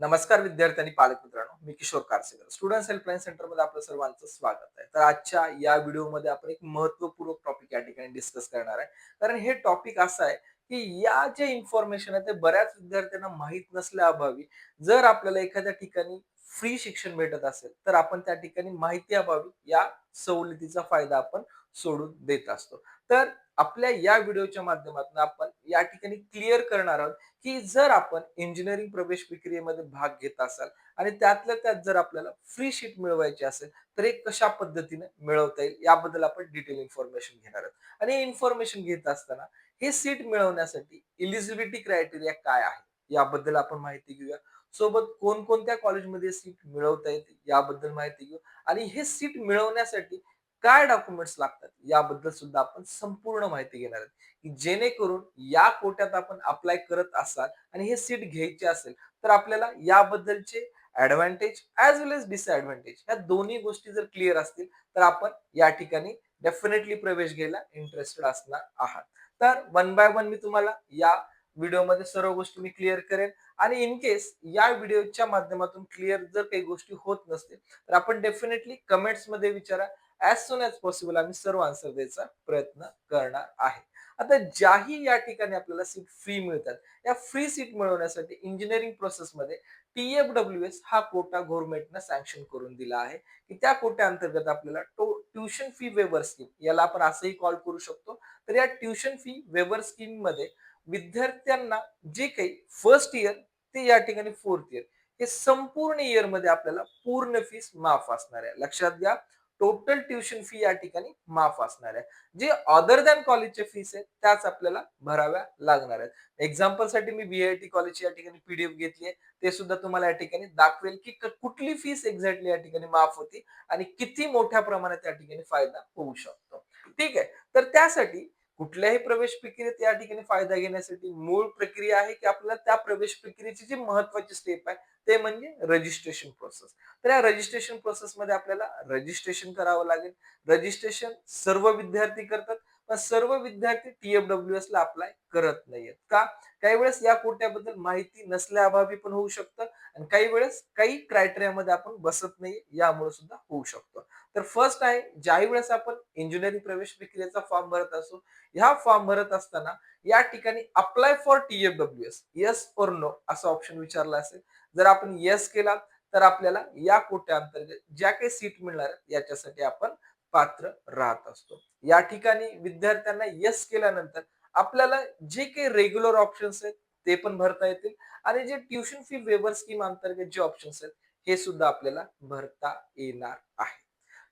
नमस्कार विद्यार्थी आणि पालक मित्रांनो मी किशोर कारसेकर. स्टुडंट हेल्पलाईन सेंटरमध्ये आपलं सर्वांचं स्वागत आहे. तर आजच्या या व्हिडिओमध्ये आपण एक महत्वपूर्वक टॉपिक या ठिकाणी डिस्कस करणार आहे. कारण हे टॉपिक असं आहे की या जे इन्फॉर्मेशन आहे ते बऱ्याच विद्यार्थ्यांना माहीत नसल्या अभावी जर आपल्याला एखाद्या ठिकाणी फ्री शिक्षण भेटत असेल तर आपण त्या ठिकाणी माहिती अभावी या सवलतीचा फायदा आपण सोडून देत असतो. तर आपल्या या व्हिडिओच्या माध्यमातून आपण या ठिकाणी क्लिअर करणार आहोत की जर आपण इंजिनिअरिंग प्रवेश प्रक्रियेमध्ये भाग घेत असाल आणि त्यातल्या त्यात जर आपल्याला फ्री शीट मिळवायची असेल तर हे कशा पद्धतीने मिळवता येईल याबद्दल आपण डिटेल इन्फॉर्मेशन घेणार आहोत. आणि इन्फॉर्मेशन घेत असताना हे सीट मिळवण्यासाठी इलिजिबिलिटी क्रायटेरिया काय आहे याबद्दल आपण माहिती घेऊया. सोबत कोणकोणत्या कॉलेजमध्ये सीट मिळवता येते याबद्दल माहिती घेऊ. आणि हे सीट मिळवण्यासाठी काय डॉक्युमेंट्स लागतात याबद्दल सुद्धा आपण संपूर्ण माहिती घेणार आहोत. की जेणेकरून या कोट्यात आपण अप्लाय करत असाल आणि हे सीट घ्यायचे असेल तर आपल्याला याबद्दलचे advantage as well as disadvantage या दोन्ही गोष्टी जर क्लिअर असतील तर आपण या ठिकाणी डेफिनेटली प्रवेश घ्यायला इंटरेस्टेड असणार आहात. तर वन बाय वन मी तुम्हाला या व्हिडिओमध्ये सर्व गोष्टी मी क्लिअर करेन आणि इन केस या व्हिडिओच्या माध्यमातून क्लिअर जर काही गोष्टी होत नसतील तर आपण डेफिनेटली कमेंट्समध्ये विचारा. ॲज सुन ॲज पॉसिबल आम्ही सर्व आन्सर द्यायचा प्रयत्न करणार आहे. आता ज्याही या ठिकाणी आपल्याला सीट फ्री मिळतात या फ्री सीट मिळवण्यासाठी इंजिनिअरिंग प्रोसेसमध्ये टी एफ डब्ल्यू एस हा कोटा गव्हर्नमेंटनं सँक्शन करून दिला आहे. की त्या कोट्या अंतर्गत आपल्याला टो ट्युशन फी वेवर स्कीम याला आपण असंही कॉल करू शकतो. तर या ट्युशन फी वेवर स्कीममध्ये विद्यार्थ्यांना जे काही फर्स्ट इयर ते या ठिकाणी फोर्थ इयर हे संपूर्ण इयरमध्ये आपल्याला पूर्ण फीस माफ असणार आहे. लक्षात घ्या टोटल ट्युशन फी या ठिकाणी माफ असणार आहे. जे अदर दॅन कॉलेजचे फीस आहेत त्याच आपल्याला भराव्या लागणार आहेत. एक्झाम्पलसाठी मी टी कॉलेजची या ठिकाणी पीडीएफ घेतली आहे. ते सुद्धा तुम्हाला या ठिकाणी दाखवेल की कुठली फीस एक्झॅक्टली या ठिकाणी माफ होती आणि किती मोठ्या प्रमाणात या ठिकाणी फायदा होऊ शकतो. ठीक आहे? तर त्यासाठी कुठल्याही प्रवेश प्रक्रियेत या ठिकाणी फायदा घेण्यासाठी मूळ प्रक्रिया आहे की आपल्याला त्या प्रवेश प्रक्रियेची जी महत्वाची स्टेप आहे ते म्हणजे रजिस्ट्रेशन प्रोसेस तर या रजिस्ट्रेशन प्रोसेसमध्ये आपल्याला रजिस्ट्रेशन करावं लागेल. रजिस्ट्रेशन सर्व विद्यार्थी करतात. पण सर्व विद्यार्थी टीएफडब्ल्यू एस ला अप्लाय करत नाहीयेत. का? काही वेळेस या कोट्याबद्दल माहिती नसल्याअभावी पण होऊ शकतं आणि काही वेळेस काही क्रायटेरियामध्ये आपण बसत नाही यामुळे सुद्धा होऊ शकतो. तर फर्स्ट आहे ज्याही वेळेस आपण इंजिनिअरिंग प्रवेश प्रक्रियेचा फॉर्म भरत असो ह्या फॉर्म भरत असताना या ठिकाणी apply for TFW S yes और नो असा ऑप्शन विचारला असेल. जर आपण येस केला तर आपल्याला या कोट्या अंतर्गत ज्या काही सीट मिळणार याच्यासाठी आपण पात्र राहत असतो. या ठिकाणी विद्यार्थ्यांना यस केल्यानंतर आपल्याला जे काही रेग्युलर ऑप्शन्स आहेत ते पण भरता येतील आणि जे ट्युशन फी वेवर स्कीम अंतर्गत जे ऑप्शन्स आहेत हे सुद्धा आपल्याला भरता येणार आहे.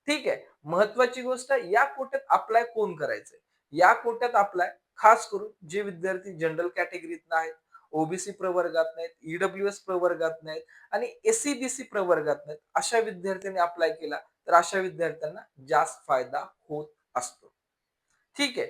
ठीक आहे. महत्वाची गोष्ट या कोट्यात अप्लाय कोण करायचंय? या कोट्यात अप्लाय खास करून जे विद्यार्थी जनरल कॅटेगरीत आहेत ओबीसी प्रवर्गात नाहीत ईडब्ल्यू एस प्रवर्गात नाहीत आणि एससी बीसी प्रवर्गात नाहीत अशा विद्यार्थ्यांनी अप्लाय केला तर अशा विद्यार्थ्यांना जास्त फायदा होत असतो. ठीक आहे.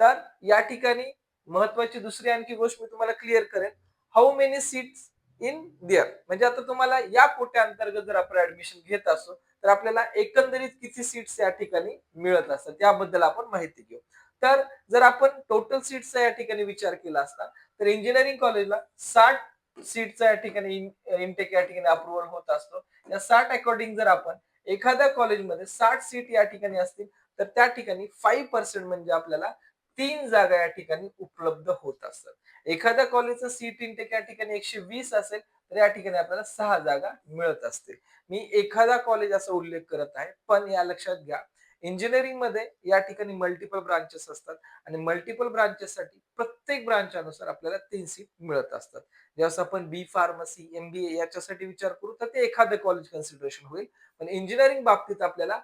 तर या ठिकाणी महत्वाची दुसरी आणखी गोष्ट मी तुम्हाला क्लिअर करेन. How many seats in there म्हणजे आता तुम्हाला या कोट्या अंतर्गत जर आपण ऍडमिशन घेत असो तर आपल्याला एकंदरीत किती सीट्स या ठिकाणी मिळत असतात त्याबद्दल आपण माहिती घेऊ. तर जर आपण टोटल सीट्सचा या ठिकाणी विचार केला असता तर इंजिनिअरिंग कॉलेजला साठ सीटचा या ठिकाणी इनटेक या ठिकाणी अप्रुव्हल होत असतो. या साठ अकॉर्डिंग जर आपण एखाद्या कॉलेजमध्ये साठ सीट या ठिकाणी असतील तर त्या ठिकाणी फाईव्ह पर्सेंट म्हणजे आपल्याला तीन जागा या ठिकाणी उपलब्ध होत असतात. एखाद्या कॉलेजचं सीट इनटेक या ठिकाणी एकशे वीस असेल तर या ठिकाणी आपल्याला सहा जागा मिळत असतील. मी एखादा कॉलेज असा उल्लेख करत आहे पण या लक्षात घ्या इंजिनिअरिंगमध्ये या ठिकाणी मल्टिपल ब्रांचेस असतात. आणि मल्टिपल ब्रांचेससाठी प्रत्येक ब्रांचानुसार आपल्याला तीन सीट मिळत असतात. ज्यावेळेस आपण बी फार्मसी एम बी ए याच्यासाठी विचार करू तर ते एखादं कॉलेज कन्सिडरेशन होईल. पण इंजिनिअरिंग बाबतीत आपल्याला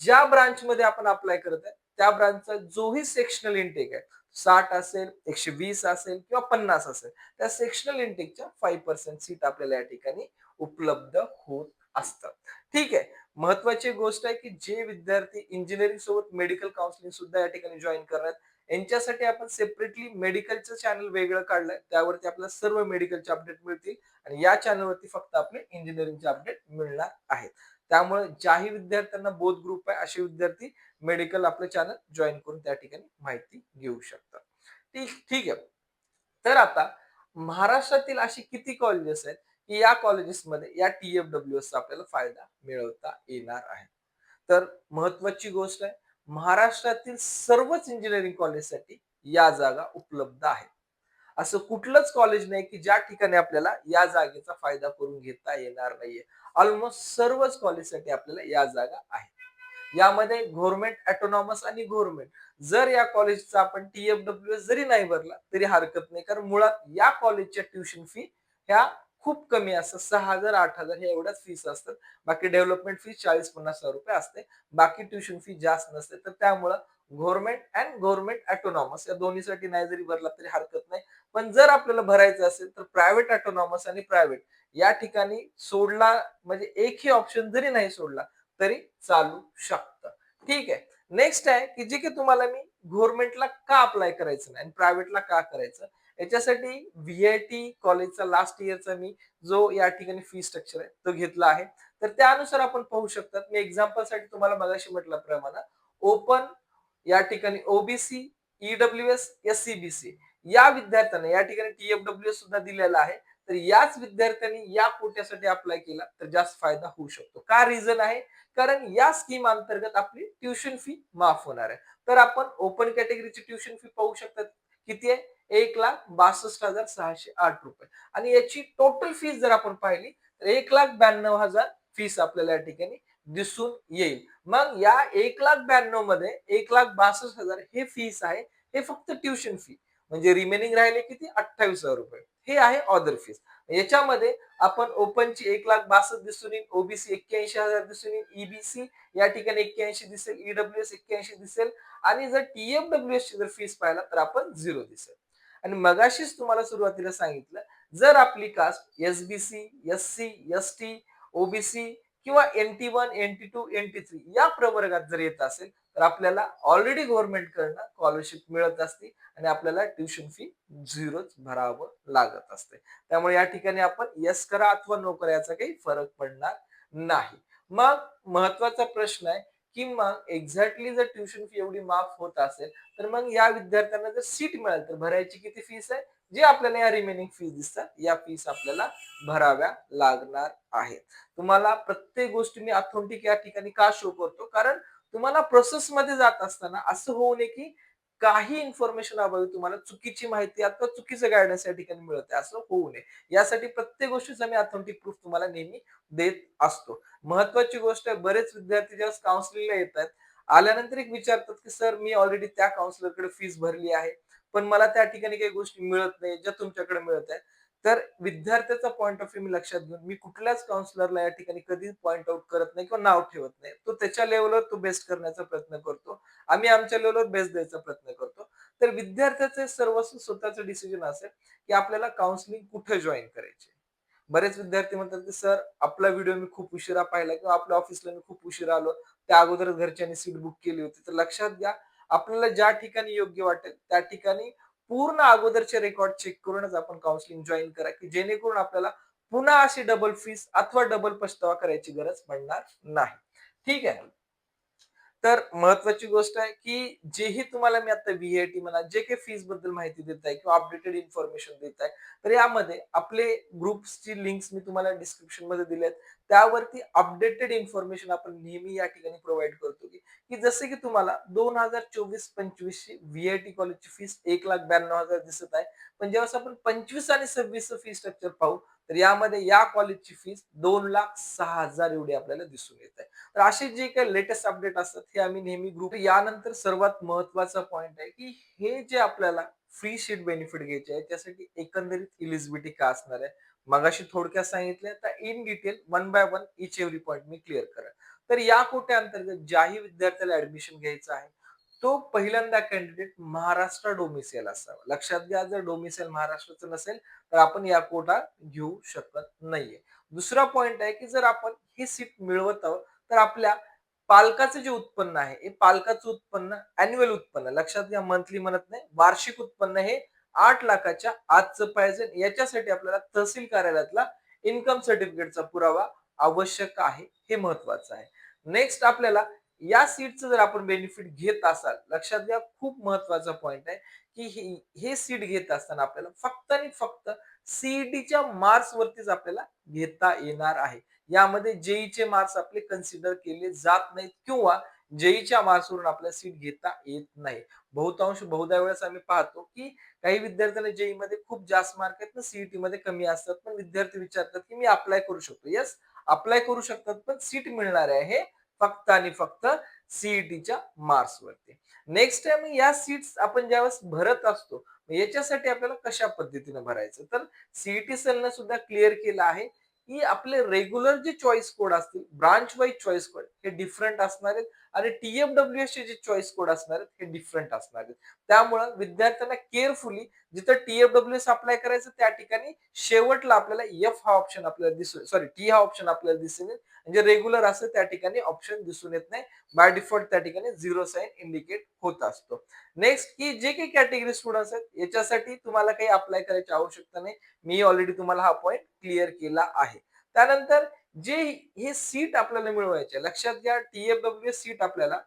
ज्या ब्रांचमध्ये आपण अप्लाय करत आहे त्या ब्रांचचा जोही सेक्शनल इंटेक आहे. साठ असेल एकशे वीस असेल किंवा पन्नास असेल त्या सेक्शनल इंटेकच्या फाईव्ह पर्सेंट सीट आपल्याला या ठिकाणी उपलब्ध होत असतात ठीक आहे? महत्वाची गोष्ट आहे की जे विद्यार्थी इंजिनिअरिंग सोबत मेडिकल काउन्सिलिंग सुद्धा या ठिकाणी जॉईन करणार. यांच्यासाठी आपण सेपरेटली मेडिकलचं चॅनल वेगळं काढलंय. त्यावरती आपल्याला सर्व मेडिकलचे अपडेट मिळतील आणि या चॅनलवरती फक्त आपले इंजिनिअरिंगचे अपडेट मिळणार आहेत. त्यामुळे ज्याही विद्यार्थ्यांना बोध ग्रुप आहे असे विद्यार्थी मेडिकल आपलं चॅनल जॉईन करून त्या ठिकाणी माहिती घेऊ शकतात. ठीक ठीक आहे. तर आता महाराष्ट्रातील अशी किती कॉलेजेस आहेत? की या कॉलेजेसमध्ये या टी एफ डब्ल्यू एसचा आपल्याला फायदा मिळवता येणार आहे. तर महत्वाची गोष्ट आहे महाराष्ट्रातील सर्वच इंजिनिअरिंग कॉलेजसाठी या जागा उपलब्ध आहेत. असं कुठलंच कॉलेज नाही की ज्या ठिकाणी आपल्याला या जागेचा फायदा करून घेता येणार नाहीये. ऑलमोस्ट सर्वच कॉलेजसाठी आपल्याला या जागा आहेत. यामध्ये गव्हर्नमेंट ऑटोनॉमस आणि गव्हर्नमेंट जर या कॉलेजचा आपण टी एफ डब्ल्यू एस जरी नाही भरला तरी हरकत नाही. कारण मुळात या कॉलेजच्या ट्युशन फी ह्या खूप कमी असतं. सहा हजार आठ हजार हे एवढ्याच फीस असतात. बाकी डेव्हलपमेंट फी चाळीस पन्नास हजार रुपये असते. बाकी ट्युशन फी जास्त नसते. तर त्यामुळं गव्हर्नमेंट अँड गव्हर्नमेंट ऑटोनॉमस या दोन्हीसाठी नाही जरी भरला तरी हरकत नाही. पण जर आपल्याला भरायचं असेल तर प्रायव्हेट ऑटोनॉमस आणि प्रायव्हेट या ठिकाणी सोडला म्हणजे एकही ऑप्शन जरी नाही सोडला तरी चालू शकतं. ठीक आहे. नेक्स्ट आहे की जे की तुम्हाला मी गव्हर्नमेंटला का अप्लाय करायचं नाही आणि प्रायव्हेटला का करायचं? याच्यासाठी व्हीआयटी कॉलेजचा लास्ट इयरचा मी जो या ठिकाणी फी स्ट्रक्चर आहे तो घेतला आहे. तर त्यानुसार आपण पाहू शकतात. मी एक्झाम्पलसाठी तुम्हाला मगाशी म्हटल्याप्रमाणे ओपन या ठिकाणी OBC EW S S C B C या विद्यार्थ्यांना या ठिकाणी टी एफ डब्ल्यू सुद्धा दिलेला आहे. तर याच विद्यार्थ्यांनी या कोट्यासाठी अप्लाय केला तर जास्त फायदा होऊ शकतो. का रिझन आहे? कारण या स्कीम अंतर्गत आपली ट्युशन फी माफ होणार आहे. तर आपण ओपन कॅटेगरीची ट्युशन फी पाहू शकतात. किती आहे? एक लाख बासष्ट हजार सहाशे आठ रुपये. आणि याची टोटल फीस जर आपण पाहिली तर एक लाख ब्याण्णव हजार फीस आपल्याला या ठिकाणी दिसून येईल. मग या एक लाख ब्याण्णवमध्ये एक लाख बासष्ट हजार हे फीस आहे हे फक्त ट्युशन फी म्हणजे रिमेनिंग राहिले किती? अठ्ठावीस हजार रुपये. हे आहे ऑदर फीस याच्यामध्ये आपण ओपनची एक लाख बासष्ट दिसून येईल ओबीसी एक्क्याऐंशी हजार दिसून येईल ईबीसी या ठिकाणी एक्क्याऐंशी दिसेल ईडब्ल्यू एस एक्क्याऐंशी दिसेल. आणि जर टी एस ची जर फीस पाहिला तर आपण झिरो दिसेल. आणि मगाशीच तुम्हाला सुरुवातीला सांगितलं जर आपली caste S B C S C S T OBC किंवा N T one N T two N T three या प्रवर्गात जर येत असेल तर आपल्याला ऑलरेडी गव्हर्नमेंट कडनं स्कॉलरशिप मिळत असते आणि आपल्याला ट्युशन फी झिरोच भरावं लागत असते. त्यामुळे या ठिकाणी आपण यस करा अथवा नो करा याचा काही फरक पडणार नाही. मग महत्त्वाचा प्रश्न आहे की मग एक्झॅक्टली जर ट्युशन फी एवढी माफ होत असेल तर मग या विद्यार्थ्यांना जर सीट मिळाली तर भरायची किती फीस आहे? जे आपल्याला या रिमेनिंग फीस दिसतात या फीस आपल्याला भराव्या लागणार आहेत. तुम्हाला प्रत्येक गोष्टी मी अथोंटिक या ठिकाणी का शो करतो? कारण तुम्हाला प्रोसेस मध्ये जात असताना असं होऊ नये की काही इन्फॉर्मेशन अभावी तुम्हाला चुकीची माहिती अथवा चुकीचं गायडन्स या ठिकाणी मिळत असं होऊ नये. यासाठी प्रत्येक गोष्टीचा मी ऑथेंटिक प्रूफ तुम्हाला नेहमी देत असतो. महत्वाची गोष्ट आहे बरेच विद्यार्थी ज्यावेळेस काउन्सिलिंगला येतात आल्यानंतर एक विचारतात की सर मी ऑलरेडी त्या काउन्सिलरकडे फीस भरली आहे पण मला त्या ठिकाणी काही गोष्टी मिळत नाही ज्या तुमच्याकडे मिळत आहे तर विद्यार्थ्याचा पॉईंट ऑफ व्ह्यू मी लक्षात घेऊन मी कुठल्याच काउन्सिलरला या ठिकाणी कधी पॉईंट आउट करत नाही किंवा नाव ठेवत नाही. तो त्याच्या लेवलवर तो बेस्ट करण्याचा प्रयत्न करतो. आम्ही आमच्या लेवलवर बेस्ट द्यायचा प्रयत्न करतो. तर विद्यार्थ्याचे सर्वस्व स्वतःचं डिसिजन असेल की आपल्याला काउन्सिलिंग कुठे जॉईन करायचे? बरेच विद्यार्थी म्हणतात की सर आपला व्हिडिओ मी खूप उशिरा पाहिला किंवा आपल्या ऑफिसला मी खूप उशिरा आलो. त्या अगोदर घरच्यांनी सीट बुक केली होती. तर लक्षात घ्या आपल्याला ज्या ठिकाणी योग्य वाटेल त्या ठिकाणी पूर्ण अगोदरचे रेकॉर्ड चेक करूनच आपण काउन्सिलिंग जॉईन करा की जेणेकरून आपल्याला पुन्हा अशी डबल फीस अथवा डबल पछतावा करायची गरज पडणार नाही. ठीक आहे? तर महत्वाची गोष्ट आहे की जेही तुम्हाला मी आता व्हीआयटी म्हणा जे काही फीसबद्दल माहिती देत आहे किंवा अपडेटेड इन्फॉर्मेशन देत आहे तर यामध्ये आपले ग्रुप्सची लिंक्स मी तुम्हाला डिस्क्रिप्शनमध्ये दिलेत त्यावरती अपडेटेड इन्फॉर्मेशन आपण नेहमी या ठिकाणी प्रोव्हाइड करतो की की जसे की तुम्हाला दोन हजार चोवीस पंचवीस ची व्हीआयटी कॉलेजची फीस एक लाख ब्याण्णव हजार दिसत आहे. पण जेव्हा आपण पंचवीस आणि सव्वीस फी स्ट्रक्चर पाहू तर यामध्ये या कॉलेजची फीस दोन लाख सहा हजार एवढी आपल्याला दिसून येत आहे. तर असे जे काही लेटेस्ट अपडेट असतात हे आम्ही नेहमी ग्रुप यानंतर सर्वात महत्त्वाचा पॉईंट आहे की हे जे आपल्याला फ्री सीट बेनिफिट घ्यायचे आहे त्यासाठी एकंदरीत इलिजिबिलिटी का असणार आहे? मगाशी थोडक्यात सांगितलं तर in detail one by one each every point me clear करा तर या कोट्या अंतर्गत ज्याही विद्यार्थ्याला ऍडमिशन घ्यायचं आहे तो पहिल्यांदा कॅन्डिडेट महाराष्ट्र डोमिसेल असावा. लक्षात घ्या जर डोमिसेल महाराष्ट्राचं नसेल तर आपण या कोटा घेऊ शकत नाहीये. दुसरा पॉइंट आहे की जर आपण ही सीट मिळवत आहोत तर आपल्या पालकाचं जे उत्पन्न आहे हे पालकाचं उत्पन्न अॅन्युअल उत्पन्न लक्षात घ्या मंथली म्हणत नाही वार्षिक उत्पन्न हे आठ लाखाच्या आजचं पाहिजे. याच्यासाठी आपल्याला तहसील कार्यालयातला इन्कम सर्टिफिकेटचा पुरावा आवश्यक आहे हे महत्वाचं आहे. नेक्स्ट आपल्याला या सीटचं जर आपण बेनिफिट घेत असाल लक्षात घ्या खूप महत्त्वाचा पॉइंट आहे की हे- हे सीट घेत असताना आपल्याला फक्त आणि फक्त सीईटीच्या मार्क्स वरतीच आपल्याला घेता येणार आहे. यामध्ये जेईचे मार्क्स आपले कन्सिडर केले जात नाहीत किंवा जेईच्या मार्क्सवरून आपल्याला सीट घेता येत नाही. बहुतांश बहुधा वेळेस आम्ही पाहतो की काही विद्यार्थ्यांना जेई मध्ये खूप जास्त मार्क आहेत ना सीईटी मध्ये कमी असतात. पण विद्यार्थी विचारतात की मी अप्लाय करू शकतो. येस अप्लाय करू शकतात पण सीट मिळणार आहे. फक्त आणि फक्त सीईटीच्या मार्क्स वरती. नेक्स्ट टाइम या सीट्स आपण ज्यावेळेस भरत असतो याच्यासाठी आपल्याला कशा पद्धतीने भरायचं? तर सीईटी सेलने सुद्धा क्लिअर केलं आहे की आपले रेग्युलर जे चॉईस कोड असतील ब्रांच वाईज चॉईस कोड हे डिफरंट असणार आहेत आणि टीएफडब्ल्यू चे जे चॉईस कोड असणार आहेत हे डिफरंट असणार आहेत. त्यामुळं विद्यार्थ्यांना केअरफुली जिथं टीएफडब्ल्यू एस अप्लाय करायचं त्या ठिकाणी शेवटला आपल्याला एफ हा ऑप्शन आपल्याला दिसून सॉरी टी हा ऑप्शन आपल्याला दिसून येईल म्हणजे रेग्युलर असं त्या ठिकाणी ऑप्शन दिसून येत नाही. बाय डिफॉल्ट त्या ठिकाणी झिरो साईन इंडिकेट होत असतो. नेक्स्ट की जे काही कॅटेगरी स्टुडंट्स आहेत याच्यासाठी तुम्हाला काही अप्लाय करायची आवश्यकता नाही. मी ऑलरेडी तुम्हाला हा पॉईंट क्लिअर केला आहे. त्यानंतर जे हे सीट आपल्याला मिळवायचे लक्षात घ्या टीएफडब्ल्यू सीट आपल्याला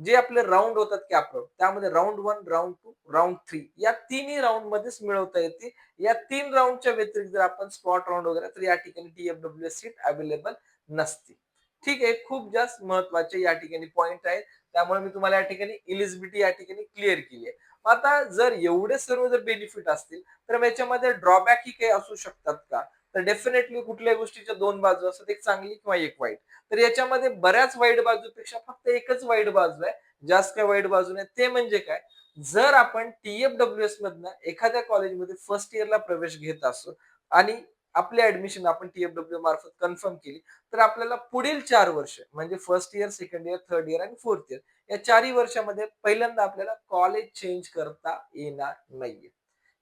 जे आपले राऊंड होतात कॅप राऊंड त्यामध्ये round one round two round three या तिन्ही राऊंड मध्येच मिळवता येते या तीन राऊंडच्या व्यतिरिक्त जर आपण स्पॉट राऊंड वगैरे तर या ठिकाणी टीएफडब्ल्यू सीट अवेलेबल नसते. ठीक आहे खूप जास्त महत्त्वाचे या ठिकाणी पॉइंट आहेत. त्यामुळे मी तुम्हाला या ठिकाणी इलिजिबिलिटी या ठिकाणी क्लिअर केली आहे. आता जर एवढे सर्व जर बेनिफिट असतील तर याच्यामध्ये ड्रॉबॅक ही काही असू शकतात का? तर डेफिनेटली कुठल्याही गोष्टीच्या दोन बाजू असतात एक चांगली किंवा एक वाईट. तर याच्यामध्ये बऱ्याच वाईट बाजूपेक्षा फक्त एकच वाईट बाजू आहे. जास्त काही वाईट बाजू नाही. ते म्हणजे काय? जर आपण टीएफडब्ल्यू एस मधनं एखाद्या कॉलेजमध्ये फर्स्ट इयरला प्रवेश घेत असतो आणि आपली ऍडमिशन आपण टीएफडब्ल्यू मार्फत कन्फर्म केली तर आपल्याला पुढील चार वर्ष म्हणजे first year second year third year आणि फोर्थ इयर या चारही वर्षामध्ये पहिल्यांदा आपल्याला कॉलेज चेंज करता येणार नाहीये.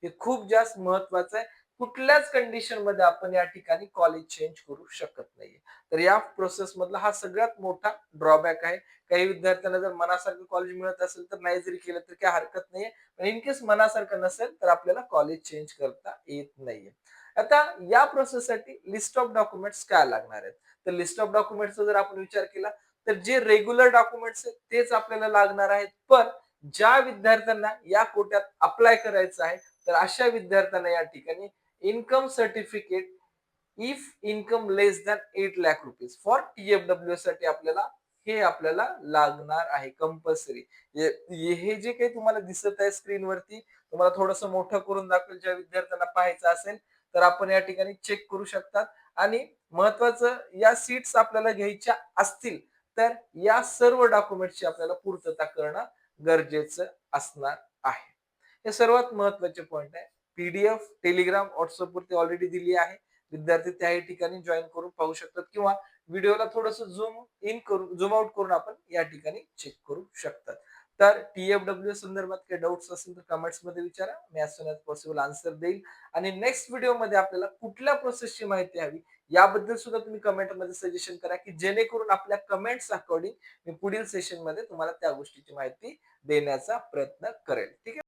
हे खूप जास्त महत्वाचं आहे. कुठल्याच कंडिशनमध्ये आपण या ठिकाणी कॉलेज चेंज करू शकत नाहीये. तर या प्रोसेस मधला हा सगळ्यात मोठा ड्रॉबॅक आहे. काही विद्यार्थ्यांना जर मनासारखं कॉलेज मिळत असेल तर नाही जरी केलं तर काही हरकत नाहीये. पण इन केस मनासारखं नसेल तर आपल्याला कॉलेज चेंज करता येत नाहीये. आता या प्रोसेससाठी लिस्ट ऑफ डॉक्युमेंट्स काय लागणार आहेत? तर लिस्ट ऑफ डॉक्युमेंटचा जर आपण विचार केला तर जे रेग्युलर डॉक्युमेंट्स आहेत तेच आपल्याला लागणार आहेत. पण ज्या विद्यार्थ्यांना या कोट्यात अप्लाय करायचं आहे तर अशा विद्यार्थ्यांना या ठिकाणी income certificate if income less than eight lakh rupees for TFW साठी आपल्याला हे आपल्याला लागणार आहे कंपल्सरी हे जे काही तुम्हाला दिसत आहे स्क्रीनवरती तुम्हाला थोडस मोठं करून दाखवेल ज्या विद्यार्थ्यांना पाहायचं असेल तर आपण या ठिकाणी चेक करू शकतात. आणि महत्वाचं या सीट्स आपल्याला घ्यायच्या असतील तर या सर्व डॉक्युमेंटची आपल्याला पूर्तता करणं गरजेचं असणार आहे. हे सर्वात महत्त्वाचे पॉईंट आहे. पीडीएफ टेलिग्राम व्हॉट्सअपवरती ऑलरेडी दिली आहे. विद्यार्थी त्याही ठिकाणी जॉईन करून पाहू शकतात किंवा व्हिडिओला थोडस झूम इन करून झूम आउट करून आपण या ठिकाणी चेक करू शकतात. तर टीएफडब्ल्यू संदर्भात काही डाऊट्स असतील तर कमेंट्समध्ये विचारा. मी as soon as possible answer देईल. आणि नेक्स्ट व्हिडिओमध्ये आपल्याला कुठल्या प्रोसेसची माहिती हवी याबद्दल सुद्धा तुम्ही कमेंटमध्ये सजेशन करा की जेणेकरून आपल्या कमेंट्स अकॉर्डिंग मी पुढील सेशनमध्ये तुम्हाला त्या गोष्टीची माहिती देण्याचा प्रयत्न करेल. ठीक आहे?